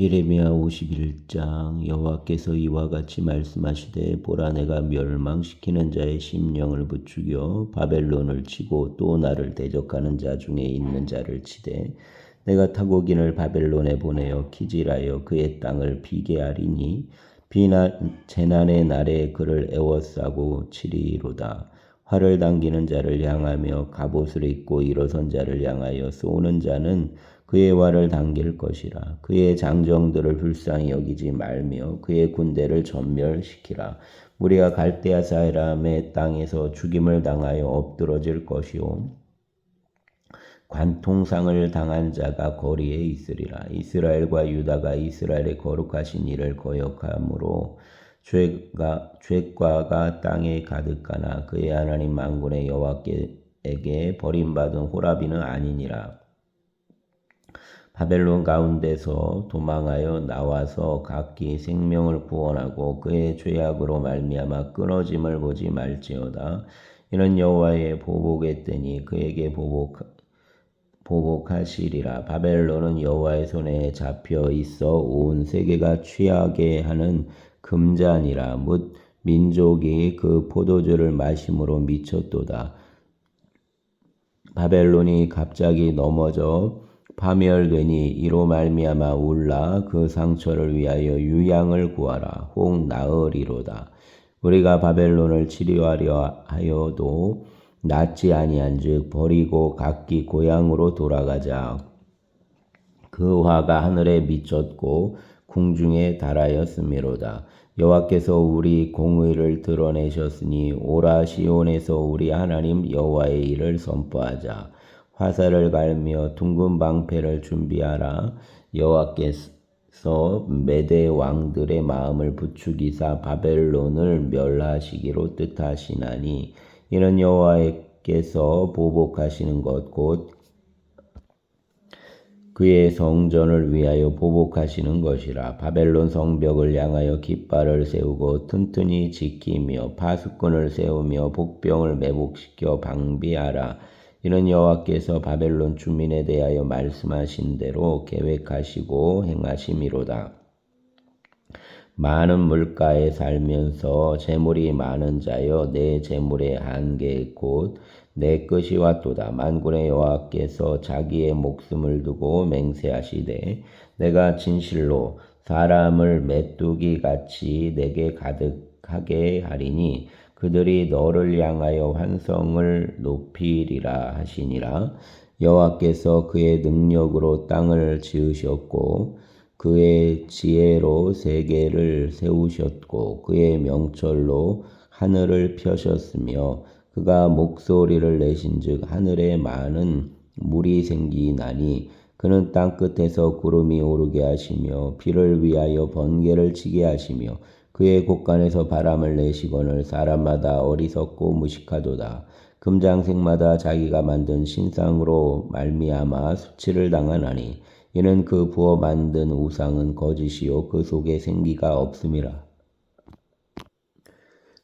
예레미야 51장 여호와께서 이와 같이 말씀하시되 보라 내가 멸망시키는 자의 심령을 부추겨 바벨론을 치고 또 나를 대적하는 자 중에 있는 자를 치되 내가 타고긴을 바벨론에 보내어 키질하여 그의 땅을 비게 하리니 비난 재난의 날에 그를 애워싸고 치리로다. 활을 당기는 자를 향하며 갑옷을 입고 일어선 자를 향하여 쏘는 자는 그의 활을 당길 것이라. 그의 장정들을 불쌍히 여기지 말며 그의 군대를 전멸시키라. 우리가 갈대아 사이람의 땅에서 죽임을 당하여 엎드러질 것이요. 관통상을 당한 자가 거리에 있으리라. 이스라엘과 유다가 이스라엘의 거룩하신 일을 거역함으로 죄가 죄과가 땅에 가득하나 그의 하나님 만군의 여호와께 에게 버림받은 호라비는 아니니라. 바벨론 가운데서 도망하여 나와서 각기 생명을 구원하고 그의 죄악으로 말미암아 끊어짐을 보지 말지어다. 이는 여호와의 보복의 때니 그에게 보복 보복하시리라. 바벨론은 여호와의 손에 잡혀 있어 온 세계가 취하게 하는 금잔이라. 묻 민족이 그 포도주를 마심으로 미쳤도다. 바벨론이 갑자기 넘어져 파멸되니 이로 말미암아 울라. 그 상처를 위하여 유양을 구하라. 혹 나으리로다. 우리가 바벨론을 치료하려 하여도 낫지 아니한즉 버리고 각기 고향으로 돌아가자. 그 화가 하늘에 미쳤고 궁중에 달하였음이로다. 여호와께서 우리 공의를 드러내셨으니 오라 시온에서 우리 하나님 여호와의 일을 선포하자 화살을 갈며 둥근 방패를 준비하라. 여호와께서 메대 왕들의 마음을 부추기사 바벨론을 멸하시기로 뜻하시나니 이는 여호와께서 보복하시는 것 곧 그의 성전을 위하여 보복하시는 것이라 바벨론 성벽을 향하여 깃발을 세우고 튼튼히 지키며 파수꾼을 세우며 복병을 매복시켜 방비하라 이는 여호와께서 바벨론 주민에 대하여 말씀하신 대로 계획하시고 행하심이로다. 많은 물가에 살면서 재물이 많은 자여 내 재물의 한계 곧내 것이 왔도다. 만군의 여호와께서 자기의 목숨을 두고 맹세하시되 내가 진실로 사람을 메뚜기 같이 내게 가득하게 하리니 그들이 너를 향하여 환성을 높이리라 하시니라. 여호와께서 그의 능력으로 땅을 지으셨고 그의 지혜로 세계를 세우셨고 그의 명철로 하늘을 펴셨으며 그가 목소리를 내신즉 하늘에 많은 물이 생기나니 그는 땅 끝에서 구름이 오르게 하시며 비를 위하여 번개를 치게 하시며 그의 곳간에서 바람을 내시거늘 사람마다 어리석고 무식하도다. 금장색마다 자기가 만든 신상으로 말미암아 수치를 당하나니 이는 그 부어 만든 우상은 거짓이요 그 속에 생기가 없음이라.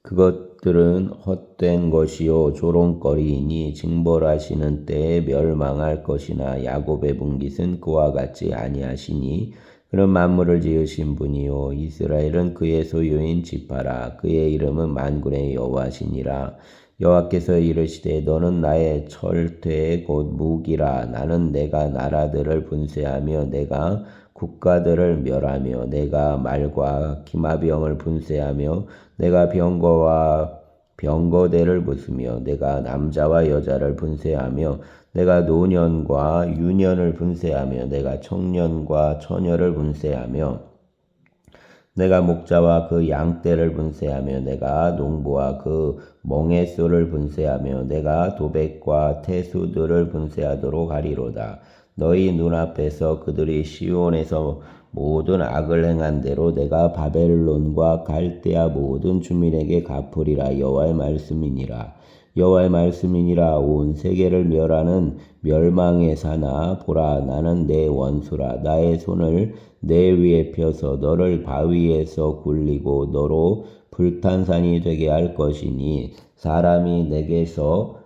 그것들은 헛된 것이요 조롱거리이니 징벌하시는 때에 멸망할 것이나 야곱의 분깃은 그와 같지 아니하시니 그런 만물을 지으신 분이요. 이스라엘은 그의 소유인 지파라. 그의 이름은 만군의 여호와시니라. 여호와께서 이르시되 너는 나의 철퇴 곧 무기라. 나는 내가 나라들을 분쇄하며 내가 국가들을 멸하며 내가 말과 기마병을 분쇄하며 내가 병거와 병거대를 부수며 내가 남자와 여자를 분쇄하며 내가 노년과 유년을 분쇄하며 내가 청년과 처녀를 분쇄하며 내가 목자와 그 양떼를 분쇄하며 내가 농부와 그 멍에소를 분쇄하며 내가 도백과 태수들을 분쇄하도록 하리로다. 너희 눈앞에서 그들이 시온에서 모든 악을 행한 대로 내가 바벨론과 갈대아 모든 주민에게 갚으리라. 여호와의 말씀이니라. 여호와의 말씀이니라. 온 세계를 멸하는 멸망의 사나 보라. 나는 내 원수라. 나의 손을 내 위에 펴서 너를 바위에서 굴리고 너로 불탄산이 되게 할 것이니 사람이 내게서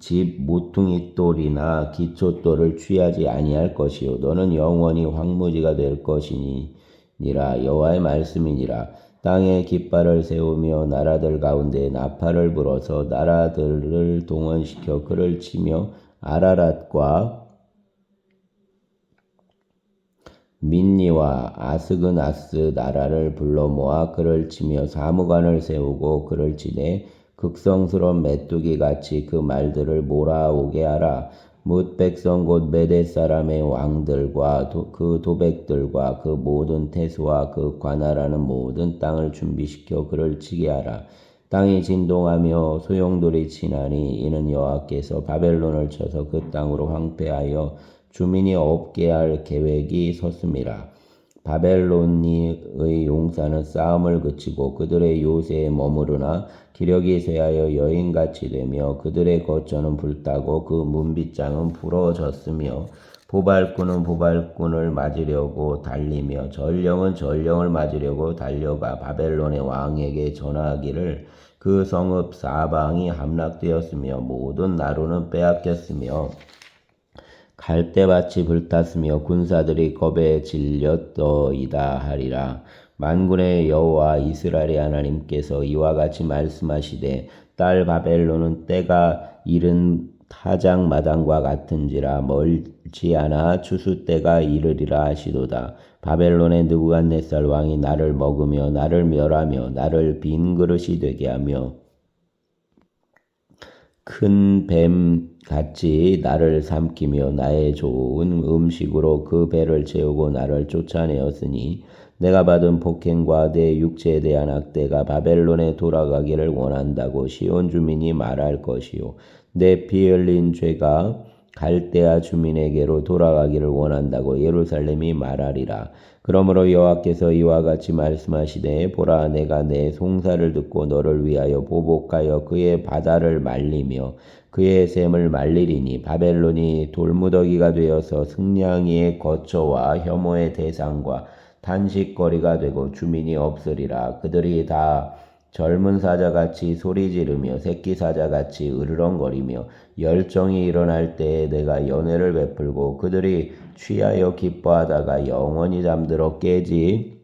집 모퉁이 돌이나 기초 돌을 취하지 아니할 것이요. 너는 영원히 황무지가 될 것이니라. 여호와의 말씀이니라. 땅에 깃발을 세우며 나라들 가운데 나팔을 불어서 나라들을 동원시켜 그를 치며 아라랏과 민니와 아스그나스 나라를 불러 모아 그를 치며 사무관을 세우고 그를 치되 극성스러운 메뚜기 같이 그 말들을 몰아오게 하라. 뭇 백성 곧 메대 사람의 왕들과 도, 그 도백들과 그 모든 태수와 그 관할하는 모든 땅을 준비시켜 그를 치게 하라. 땅이 진동하며 소용돌이 치나니 이는 여호와께서 바벨론을 쳐서 그 땅으로 황폐하여 주민이 없게 할 계획이 섰음이라. 바벨론의 용사는 싸움을 그치고 그들의 요새에 머무르나 기력이 쇠하여 여인같이 되며 그들의 거처는 불타고 그 문빗장은 부러졌으며 보발꾼은 보발꾼을 맞으려고 달리며 전령은 전령을 맞으려고 달려가 바벨론의 왕에게 전하기를 그 성읍 사방이 함락되었으며 모든 나루는 빼앗겼으며 갈대밭이 불탔으며 군사들이 겁에 질렸더이다 하리라. 만군의 여호와 이스라엘의 하나님께서 이와 같이 말씀하시되 딸 바벨론은 때가 이른 타작 마당과 같은지라 멀지 않아 추수 때가 이르리라 하시도다. 바벨론의 느부갓네살 왕이 나를 먹으며 나를 멸하며 나를 빈 그릇이 되게 하며 큰 뱀 같이 나를 삼키며 나의 좋은 음식으로 그 배를 채우고 나를 쫓아내었으니 내가 받은 폭행과 내 육체에 대한 학대가 바벨론에 돌아가기를 원한다고 시온 주민이 말할 것이요 내 피 흘린 죄가 갈대아 주민에게로 돌아가기를 원한다고 예루살렘이 말하리라. 그러므로 여호와께서 이와 같이 말씀하시되 보라 내가 내 송사를 듣고 너를 위하여 보복하여 그의 바다를 말리며 그의 샘을 말리리니 바벨론이 돌무더기가 되어서 승냥이의 거처와 혐오의 대상과 단식거리가 되고 주민이 없으리라. 그들이 다 젊은 사자같이 소리 지르며 새끼 사자같이 으르렁거리며 열정이 일어날 때에 내가 연애를 베풀고 그들이 취하여 기뻐하다가 영원히 잠들어 깨지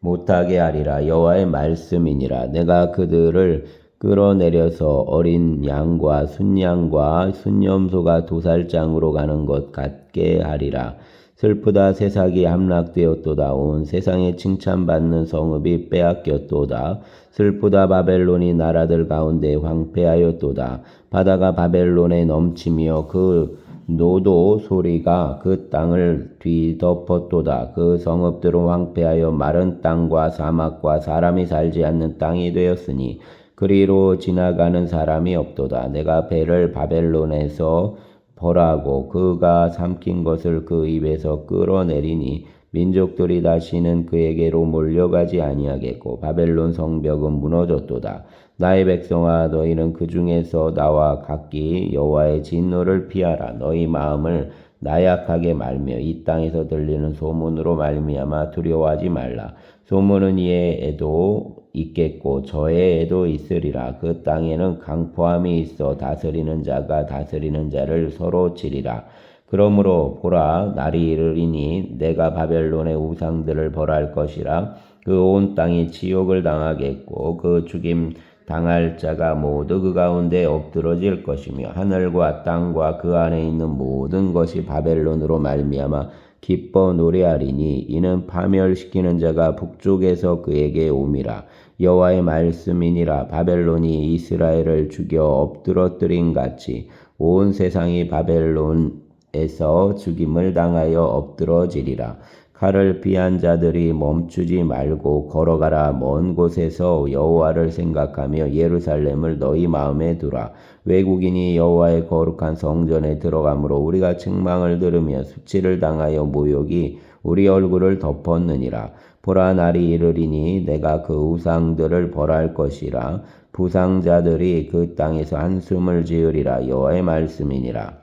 못하게 하리라. 여호와의 말씀이니라. 내가 그들을 끌어내려서 어린 양과 순양과 순염소가 도살장으로 가는 것 같게 하리라. 슬프다 세상이 함락되었도다. 온 세상에 칭찬받는 성읍이 빼앗겼도다. 슬프다 바벨론이 나라들 가운데 황폐하였도다. 바다가 바벨론에 넘치며 그 노도 소리가 그 땅을 뒤덮었도다. 그 성읍들은 황폐하여 마른 땅과 사막과 사람이 살지 않는 땅이 되었으니 그리로 지나가는 사람이 없도다 내가 배를 바벨론에서 벌하고 그가 삼킨 것을 그 입에서 끌어내리니 민족들이 다시는 그에게로 몰려가지 아니하겠고 바벨론 성벽은 무너졌도다. 나의 백성아 너희는 그 중에서 나와 각기 여호와의 진노를 피하라. 너희 마음을 나약하게 말며 이 땅에서 들리는 소문으로 말미암아 두려워하지 말라. 소문은 이의 애도 있겠고 저의 애도 있으리라. 그 땅에는 강포함이 있어 다스리는 자가 다스리는 자를 서로 치리라. 그러므로 보라 날이 이르리니 내가 바벨론의 우상들을 벌할 것이라. 그 온 땅이 지옥을 당하겠고 그 죽임 당할 자가 모두 그 가운데 엎드러질 것이며 하늘과 땅과 그 안에 있는 모든 것이 바벨론으로 말미암아 기뻐 노래하리니 이는 파멸시키는 자가 북쪽에서 그에게 옴이라. 여호와의 말씀이니라. 바벨론이 이스라엘을 죽여 엎드러뜨린 같이 온 세상이 바벨론에서 죽임을 당하여 엎드러지리라 칼을 피한 자들이 멈추지 말고 걸어가라. 먼 곳에서 여호와를 생각하며 예루살렘을 너희 마음에 두라. 외국인이 여호와의 거룩한 성전에 들어가므로 우리가 책망을 들으며 수치를 당하여 모욕이 우리 얼굴을 덮었느니라. 보라 날이 이르리니 내가 그 우상들을 벌할 것이라. 부상자들이 그 땅에서 한숨을 지으리라. 여호와의 말씀이니라.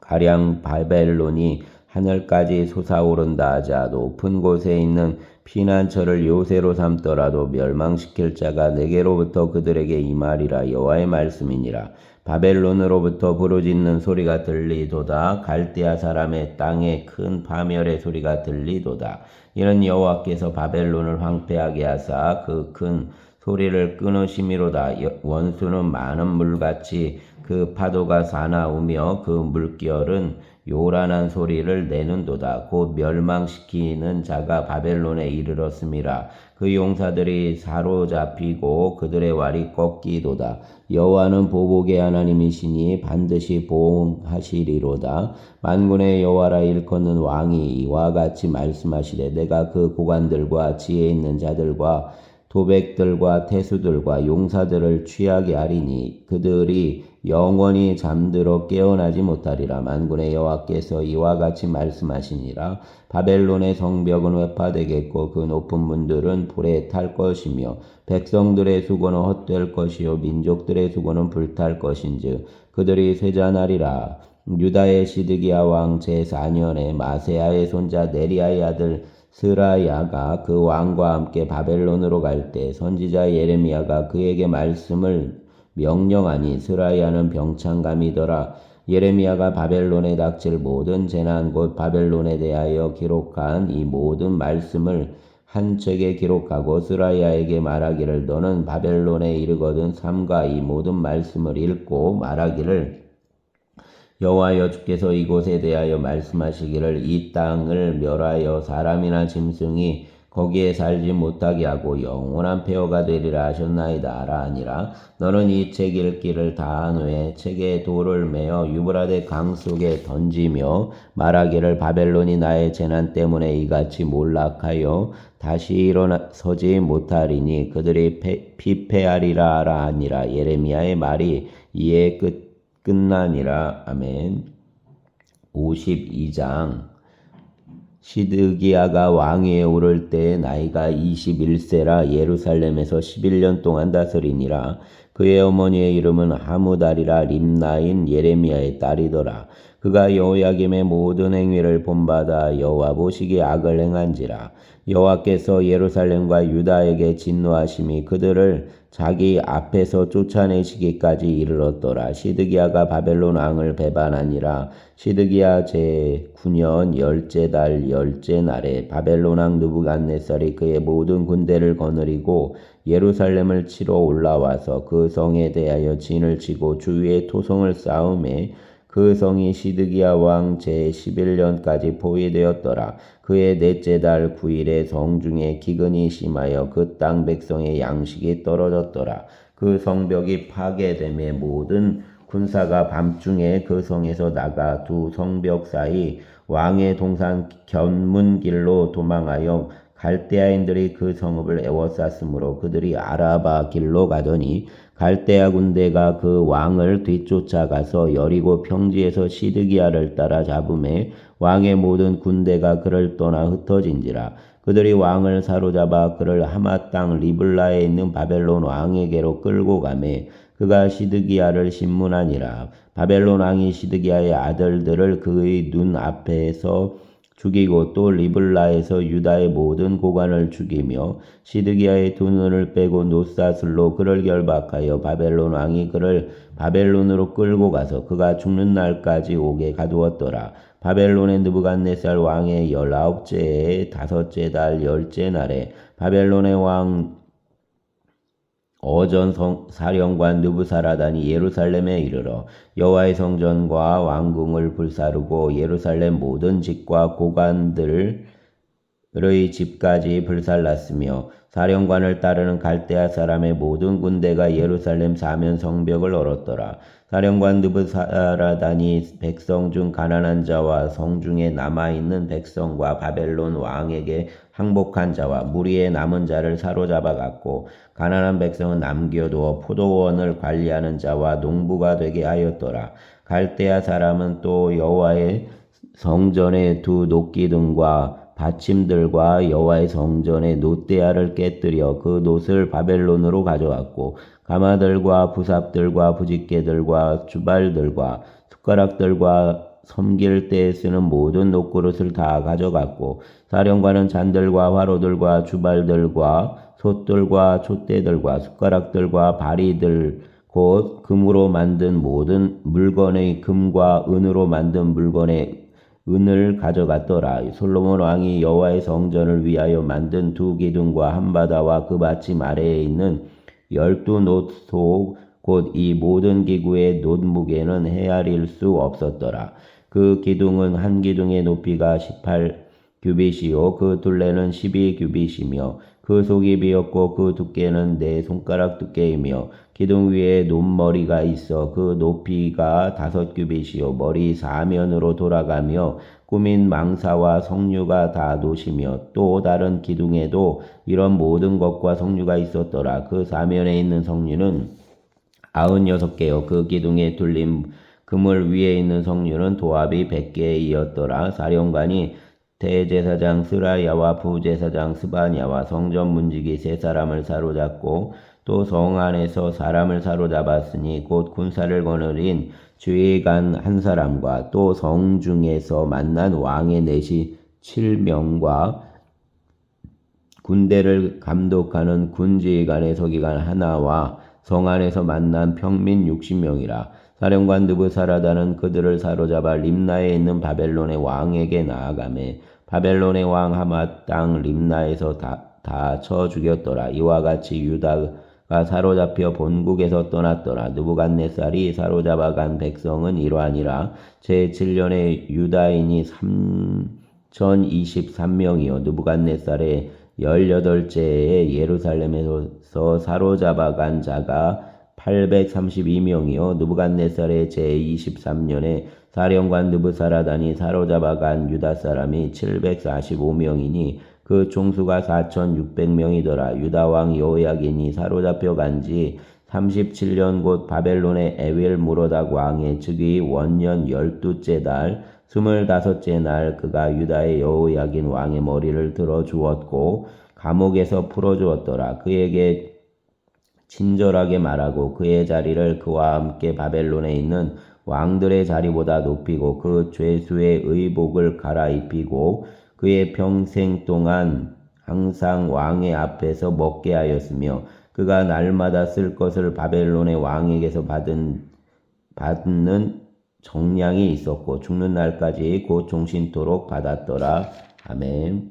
가량 바벨론이 하늘까지 솟아오른다 하자 높은 곳에 있는 피난처를 요새로 삼더라도 멸망시킬 자가 내게로부터 그들에게 임하리라 여호와의 말씀이니라. 바벨론으로부터 부르짖는 소리가 들리도다. 갈대아 사람의 땅에 큰 파멸의 소리가 들리도다. 이는 여호와께서 바벨론을 황폐하게 하사 그큰 소리를 끊으심이로다. 여- 원수는 많은 물같이 그 파도가 사나우며 그 물결은 요란한 소리를 내는도다. 곧 멸망시키는 자가 바벨론에 이르렀음이라 그 용사들이 사로잡히고 그들의 wal이 꺾이도다. 여호와는 보복의 하나님이시니 반드시 보응하시리로다. 만군의 여호와라 일컫는 왕이 이와 같이 말씀하시되 내가 그 고관들과 지혜 있는 자들과 도백들과 태수들과 용사들을 취하게 하리니 그들이 영원히 잠들어 깨어나지 못하리라. 만군의 여호와께서 이와 같이 말씀하시니라. 바벨론의 성벽은 회파되겠고 그 높은 문들은 불에 탈 것이며 백성들의 수고는 헛될 것이요 민족들의 수고는 불탈 것인즉 그들이 쇠잔하리라. 유다의 시드기야 왕 제4년에 마세아의 손자 네리아의 아들 스라야가 그 왕과 함께 바벨론으로 갈 때 선지자 예레미야가 그에게 말씀을 명령하니 스라야는 병창감이더라. 예레미야가 바벨론에 닥칠 모든 재난 곧 바벨론에 대하여 기록한 이 모든 말씀을 한 책에 기록하고 스라야에게 말하기를 너는 바벨론에 이르거든 삼가 이 모든 말씀을 읽고 말하기를 여호와여 주께서 이곳에 대하여 말씀하시기를 이 땅을 멸하여 사람이나 짐승이 거기에 살지 못하게 하고 영원한 폐허가 되리라 하셨나이다 하라 아니라. 너는 이 책 읽기를 다한 후에 책에 돌을 메어 유브라데 강 속에 던지며 말하기를 바벨론이 나의 재난 때문에 이같이 몰락하여 다시 일어서지 못하리니 그들이 패- 피폐하리라 하라 아니라. 예레미야의 말이 이에 끝 끝나니라. 아멘. 52장 시드기야가 왕위에 오를 때 나이가 21세라 예루살렘에서 11년 동안 다스리니라. 그의 어머니의 이름은 하무달이라 림나인 예레미야의 딸이더라. 그가 여호야김의 모든 행위를 본받아 여호와 보시기에 악을 행한지라. 여호와께서 예루살렘과 유다에게 진노하심이 그들을 자기 앞에서 쫓아내시기까지 이르렀더라. 시드기야가 바벨론 왕을 배반하니라. 시드기야 제 9년 열째 달 열째 날에 바벨론 왕 느부갓네살이 그의 모든 군대를 거느리고 예루살렘을 치러 올라와서 그 성에 대하여 진을 치고 주위에 토성을 쌓음에 그 성이 시드기야 왕 제11년까지 포위되었더라. 그의 넷째 달 9일에 성중에 기근이 심하여 그 땅 백성의 양식이 떨어졌더라. 그 성벽이 파괴됨에 모든 군사가 밤중에 그 성에서 나가 두 성벽 사이 왕의 동산 견문길로 도망하여 갈대아인들이 그 성읍을 에워쌌으므로 그들이 아라바 길로 가더니 갈대아 군대가 그 왕을 뒤쫓아가서 여리고 평지에서 시드기야를 따라 잡음에 왕의 모든 군대가 그를 떠나 흩어진지라. 그들이 왕을 사로잡아 그를 하마 땅 리블라에 있는 바벨론 왕에게로 끌고 가매 그가 시드기야를 신문하니라. 바벨론 왕이 시드기야의 아들들을 그의 눈 앞에서 죽이고 또 리블라에서 유다의 모든 고관을 죽이며 시드기야의 두 눈을 빼고 노사슬로 그를 결박하여 바벨론 왕이 그를 바벨론으로 끌고 가서 그가 죽는 날까지 오게 가두었더라. 바벨론의 느부갓네살 왕의 열아홉째 해 다섯째 달 열째 날에 바벨론의 왕 어전 성 사령관 느부사라단이 예루살렘에 이르러 여호와의 성전과 왕궁을 불사르고 예루살렘 모든 집과 고관들 의 집까지 불살랐으며 사령관을 따르는 갈대아 사람의 모든 군대가 예루살렘 사면 성벽을 얼었더라. 사령관 느부사라단이 백성 중 가난한 자와 성중에 남아있는 백성과 바벨론 왕에게 항복한 자와 무리에 남은 자를 사로잡아 갔고 가난한 백성은 남겨두어 포도원을 관리하는 자와 농부가 되게 하였더라. 갈대아 사람은 또 여호와의 성전의 두 녹기둥과 받침들과 여호와의 성전의 노대야를 깨뜨려 그 놋을 바벨론으로 가져왔고 가마들과 부삽들과 부집개들과 주발들과 숟가락들과 섬길 때 쓰는 모든 녹그릇을 다 가져갔고 사령관은 잔들과 화로들과 주발들과 솥들과 촛대들과 숟가락들과 바리들 곧 금으로 만든 모든 물건의 금과 은으로 만든 물건의 은을 가져갔더라. 솔로몬 왕이 여호와의 성전을 위하여 만든 두 기둥과 한 바다와 그 받침 아래에 있는 열두 놋속 곧이 모든 기구의 놋 무게는 헤아릴 수 없었더라. 그 기둥은 한 기둥의 높이가 18 규빗이요 그 둘레는 12 규빗이며 그 속이 비었고 그 두께는 네 손가락 두께이며 기둥 위에 높머리가 있어 그 높이가 다섯 규빗이요. 머리 사면으로 돌아가며 꾸민 망사와 석류가 다 노시며 또 다른 기둥에도 이런 모든 것과 석류가 있었더라. 그 사면에 있는 석류는 아흔 여섯 개요. 그 기둥에 둘린 그물 위에 있는 석류는 도합이 백 개이었더라. 사령관이 대제사장 스라야와 부제사장 스바냐와 성전 문지기 세 사람을 사로잡고 또 성 안에서 사람을 사로잡았으니 곧 군사를 거느린 주의관 한 사람과 또 성 중에서 만난 왕의 내시 칠명과 군대를 감독하는 군지휘관의 서기관 하나와 성 안에서 만난 평민 60명이라 사령관 느부사라다는 그들을 사로잡아 림나에 있는 바벨론의 왕에게 나아가매 바벨론의 왕 하마 땅 림나에서 다, 다 쳐 죽였더라. 이와 같이 유다 가 사로잡혀 본국에서 떠났더라. 느부갓네살이 사로잡아 간 백성은 이러하니라. 제7년에 유다인이 3023명이요. 느부갓네살의 18째에 예루살렘에서 사로잡아 간 자가 832명이요. 느부갓네살의 제23년에 사령관 느부사라단이 사로잡아 간 유다 사람이 745명이니 그 총수가 4,600명이더라. 유다 왕 여호야긴이 사로잡혀 간 지 37년 곧 바벨론의 에윌 무로닥 왕의 즉위 원년 열두째 달 스물다섯째 날 그가 유다의 여호야긴 왕의 머리를 들어 주었고 감옥에서 풀어 주었더라. 그에게 친절하게 말하고 그의 자리를 그와 함께 바벨론에 있는 왕들의 자리보다 높이고 그 죄수의 의복을 갈아입히고 그의 평생 동안 항상 왕의 앞에서 먹게 하였으며 그가 날마다 쓸 것을 바벨론의 왕에게서 받은 받는 정량이 있었고 죽는 날까지 곧 종신토록 받았더라. 아멘.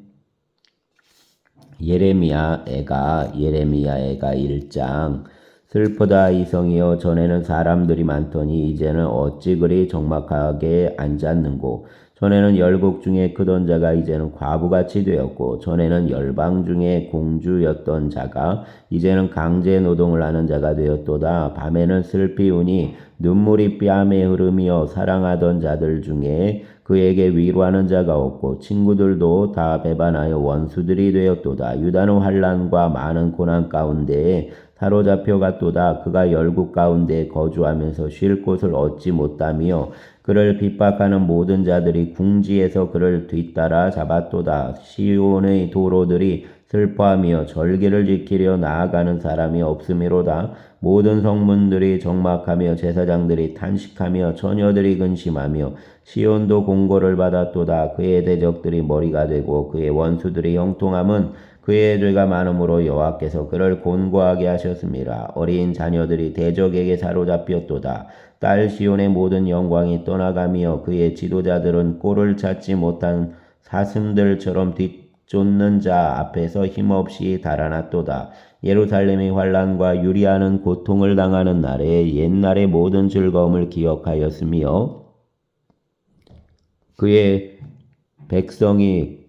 예레미야 애가 예레미야 애가 1장 슬프다 이성이여 전에는 사람들이 많더니 이제는 어찌 그리 적막하게 앉았는고 전에는 열국 중에 크던 자가 이제는 과부같이 되었고 전에는 열방 중에 공주였던 자가 이제는 강제 노동을 하는 자가 되었도다. 밤에는 슬피 우니 눈물이 뺨에 흐르며 사랑하던 자들 중에 그에게 위로하는 자가 없고 친구들도 다 배반하여 원수들이 되었도다. 유다는 환란과 많은 고난 가운데에 사로잡혀 갔도다. 그가 열국 가운데 거주하면서 쉴 곳을 얻지 못하며 그를 핍박하는 모든 자들이 궁지에서 그를 뒤따라 잡았도다 시온의 도로들이 슬퍼하며 절기를 지키려 나아가는 사람이 없음이로다 모든 성문들이 적막하며 제사장들이 탄식하며 처녀들이 근심하며 시온도 공고를 받았도다 그의 대적들이 머리가 되고 그의 원수들이 형통함은 그의 죄가 많음으로 여호와께서 그를 곤고하게 하셨습니다. 어린 자녀들이 대적에게 사로잡혔도다. 딸 시온의 모든 영광이 떠나가며 그의 지도자들은 꼴을 찾지 못한 사슴들처럼 뒤쫓는 자 앞에서 힘없이 달아났도다. 예루살렘의 환란과 유리하는 고통을 당하는 날에 옛날의 모든 즐거움을 기억하였으며 그의 백성이